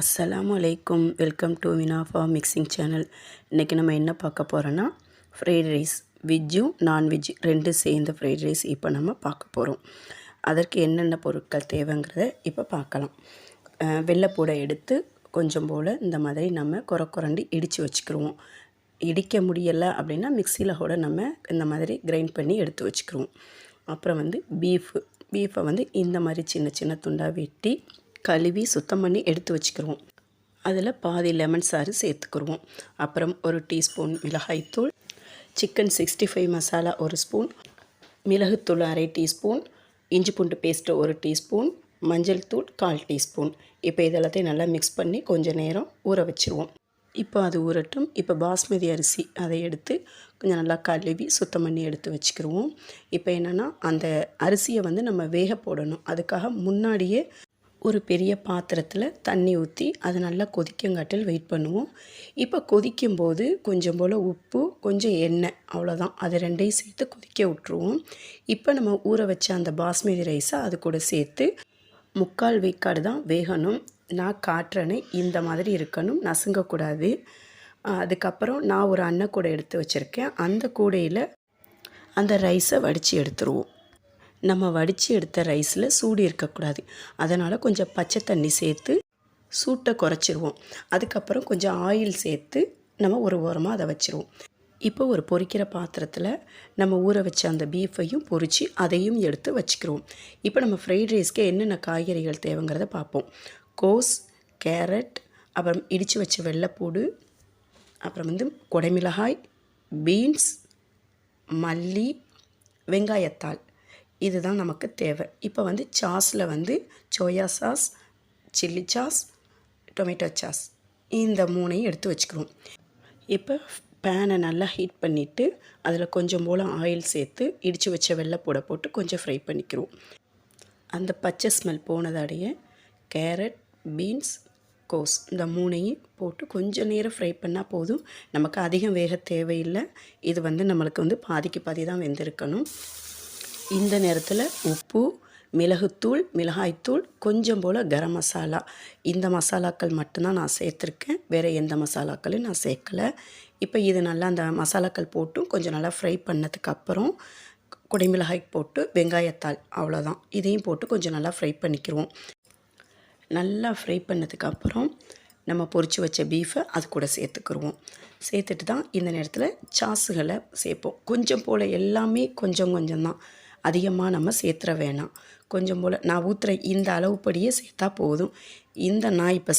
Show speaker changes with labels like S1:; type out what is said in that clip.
S1: அஸ்ஸலாமு அலைக்கும். Welcome to Vinafa mixing channel. இன்றைக்கி நம்ம என்ன பார்க்க போகிறோன்னா ஃப்ரைட் ரைஸ் வெஜ்ஜும் நான்வெஜ் ரெண்டு சேர்ந்த ஃப்ரைட் ரைஸ் இப்போ நம்ம பார்க்க போகிறோம் அதற்கு என்னென்ன பொருட்கள் தேவைங்கிறத இப்போ பார்க்கலாம். வெள்ளைப்பூடை எடுத்து கொஞ்சம் போல் இந்த மாதிரி நம்ம குறை குரண்டி இடித்து வச்சுக்கிருவோம். இடிக்க முடியலை அப்படின்னா மிக்சியில் கூட நம்ம இந்த மாதிரி கிரைண்ட் பண்ணி எடுத்து வச்சுக்கிருவோம். அப்புறம் வந்து பீஃபு பீஃபை வந்து இந்த மாதிரி சின்ன சின்ன துண்டாக வெட்டி கழுவி சுத்தம் பண்ணி எடுத்து வச்சுக்கிருவோம். அதில் பாதி லெமன் சாறு சேர்த்துக்குருவோம். அப்புறம் ஒரு டீஸ்பூன் மிளகாய்த்தூள் சிக்கன் சிக்ஸ்டி ஃபைவ் மசாலா ஒரு ஸ்பூன் மிளகுத்தூள் அரை டீஸ்பூன் இஞ்சி பூண்டு பேஸ்ட்டு ஒரு டீஸ்பூன் மஞ்சள் தூள் கால் டீஸ்பூன். இப்போ இதெல்லாத்தையும் நல்லா மிக்ஸ் பண்ணி கொஞ்சம் நேரம் ஊற வச்சுருவோம். இப்போ அது ஊறட்டும். இப்போ பாஸ்மதி அரிசி அதை எடுத்து கொஞ்சம் நல்லா கழுவி சுத்தம் பண்ணி எடுத்து வச்சுக்கிருவோம். இப்போ என்னென்னா அந்த அரிசியை வந்து நம்ம வேக போடணும். அதுக்காக முன்னாடியே ஒரு பெரிய பாத்திரத்தில் தண்ணி ஊற்றி அதை நல்லா கொதிக்கங்காட்டில் வெயிட் பண்ணுவோம். இப்போ கொதிக்கும் போது கொஞ்சம் போல் உப்பு கொஞ்சம் எண்ணெய் அவ்வளோதான் அது ரெண்டையும் சேர்த்து கொதிக்க விட்ருவோம் இப்போ நம்ம ஊற வச்ச அந்த பாஸ்மதி ரைஸை அது கூட சேர்த்து முக்கால் வேக்காடு தான் வேகணும். நான் காட்டுறேன்னு இந்த மாதிரி இருக்கணும் நசுங்கக்கூடாது. அதுக்கப்புறம் நான் ஒரு அன்ன கூடை எடுத்து வச்சுருக்கேன். அந்த கூடையில் அந்த ரைஸை வடித்து எடுத்துருவோம். நம்ம வடித்து எடுத்த ரைஸில் சூடு இருக்கக்கூடாது. அதனால் கொஞ்சம் பச்சை தண்ணி சேர்த்து சூட்டை குறைச்சிருவோம். அதுக்கப்புறம் கொஞ்சம் ஆயில் சேர்த்து நம்ம ஒரு ஓரமாக அதை வச்சுருவோம். இப்போ ஒரு பொரிக்கிற பாத்திரத்தில் நம்ம ஊற வச்ச அந்த பீஃபையும் பொரித்து அதையும் எடுத்து வச்சுக்கிறோம் இப்போ நம்ம ஃப்ரைட் ரைஸ்க்கு என்னென்ன காய்கறிகள் தேவைங்கிறத பார்ப்போம். கோஸ் கேரட் அப்புறம் இடித்து வச்ச வெள்ளைப்பூடு அப்புறம் வந்து குடைமிளகாய் பீன்ஸ் மல்லி வெங்காயத்தாள். இதுதான் நமக்கு தேவை. இப்போ வந்து சாஸில் வந்து soya sauce chilli sauce tomato sauce இந்த மூணையும் எடுத்து வச்சுக்கிறோம் இப்போ பேனை நல்லா ஹீட் பண்ணிவிட்டு அதில் கொஞ்சம் போல் ஆயில் சேர்த்து இடித்து வச்ச வெள்ளைப்பூடை போட்டு கொஞ்சம் ஃப்ரை பண்ணிக்கிறோம் அந்த பச்சை ஸ்மெல் போனதாடைய கேரட் பீன்ஸ் கோஸ் இந்த மூணையும் போட்டு கொஞ்சம் நேரம் ஃப்ரை பண்ணால் போதும். நமக்கு அதிகம் வேக தேவையில்லை. இது வந்து நம்மளுக்கு வந்து பாதிக்கு பாதி தான் வெந்திருக்கணும். இந்த நேரத்தில் உப்பு மிளகுத்தூள் மிளகாய்த்தூள் கொஞ்சம் போல் கரம் மசாலா. இந்த மசாலாக்கள் மட்டும்தான் நான் சேர்த்துருக்கேன். வேறு எந்த மசாலாக்களையும் நான் சேர்க்கலை. இப்போ இது நல்லா அந்த மசாலாக்கள் போட்டும் கொஞ்சம் நல்லா ஃப்ரை பண்ணதுக்கு அப்புறம் குடைமிளகாய் போட்டு வெங்காயத்தாள் அவ்வளோதான் இதையும் போட்டு கொஞ்சம் நல்லா ஃப்ரை பண்ணிக்கிடுவோம் நல்லா ஃப்ரை பண்ணதுக்கப்புறம் நம்ம பொறிச்சு வச்ச பீஃபை அது கூட சேர்த்துக்கிடுவோம் சேர்த்துட்டு தான் இந்த நேரத்தில் சாஸுகளை சேர்ப்போம். கொஞ்சம் போல் எல்லாமே கொஞ்சம் கொஞ்சம் தான் அதிகமாக நம்ம சேர்த்துற வேணாம். கொஞ்சம் போல் நான் ஊற்றுற இந்த அளவுப்படியே சேர்த்தா போதும். இந்த நான் இப்போ